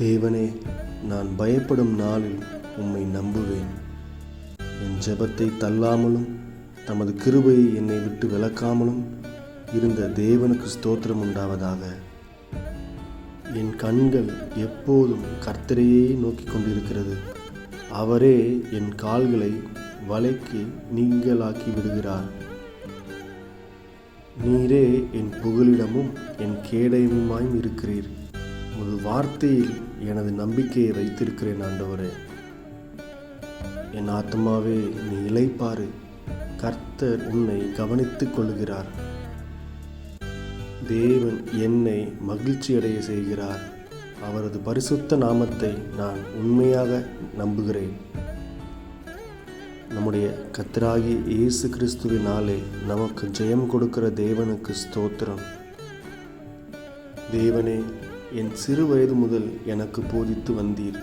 தேவனே நான் பயப்படும் நாளில் உம்மை நம்புவேன். என் ஜெபத்தை தள்ளாமலும் தமது கிருபையை என்னை விட்டு விலக்காமலும் இருந்த தேவனுக்கு ஸ்தோத்திரம் உண்டாவதாக. என் கண்கள் எப்போதும் கர்த்தரையே நோக்கிக் கொண்டிருக்கிறது. அவரே என் கால்களை வலைக்கு நீங்களாக்கி விடுகிறார். நீரே என் புகலிடமும் என் கேடயமுமாயும் இருக்கிறீர். ஒரு வார்த்தையில் எனது நம்பிக்கையை வைத்திருக்கிறேன் ஆண்டவரே. என் ஆத்மாவே நீ இழைப்பாரு கர்த்தர் உன்னை கவனித்துக் கொள்கிறார் தேவன் என்னை மகிழ்ச்சியடைய செய்கிறார். அவரது பரிசுத்த நாமத்தை நான் உண்மையாக நம்புகிறேன். நம்முடைய கத்தராகி இயேசு கிறிஸ்துவினாலே நமக்கு ஜெயம் கொடுக்கிற தேவனுக்கு ஸ்தோத்திரம். தேவனே என் சிறு வயது முதல் எனக்கு போதித்து வந்தீர்.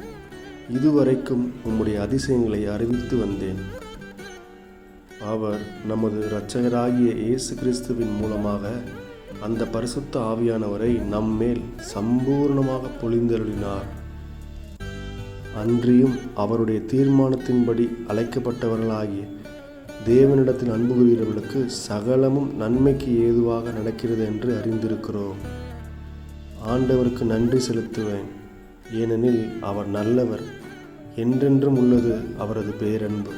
இதுவரைக்கும் உம்முடைய அதிசயங்களை அறிவித்து வந்தேன். அவர் நமது இரட்சகராகிய இயேசு கிறிஸ்துவின் மூலமாக அந்த பரிசுத்த ஆவியானவரை நம்மேல் சம்பூர்ணமாக பொழிந்தருளினார். அன்றியும் அவருடைய தீர்மானத்தின்படி அழைக்கப்பட்டவர்களாகிய தேவனிடத்தில் அன்பு கூறுகிறவர்களுக்கு சகலமும் நன்மைக்கு ஏதுவாக நடக்கிறது என்று அறிந்திருக்கிறோம். ஆண்டவருக்கு நன்றி செலுத்துவேன். ஏனெனில் அவர் நல்லவர். என்றென்றும் உள்ளது அவரது பேரன்பு.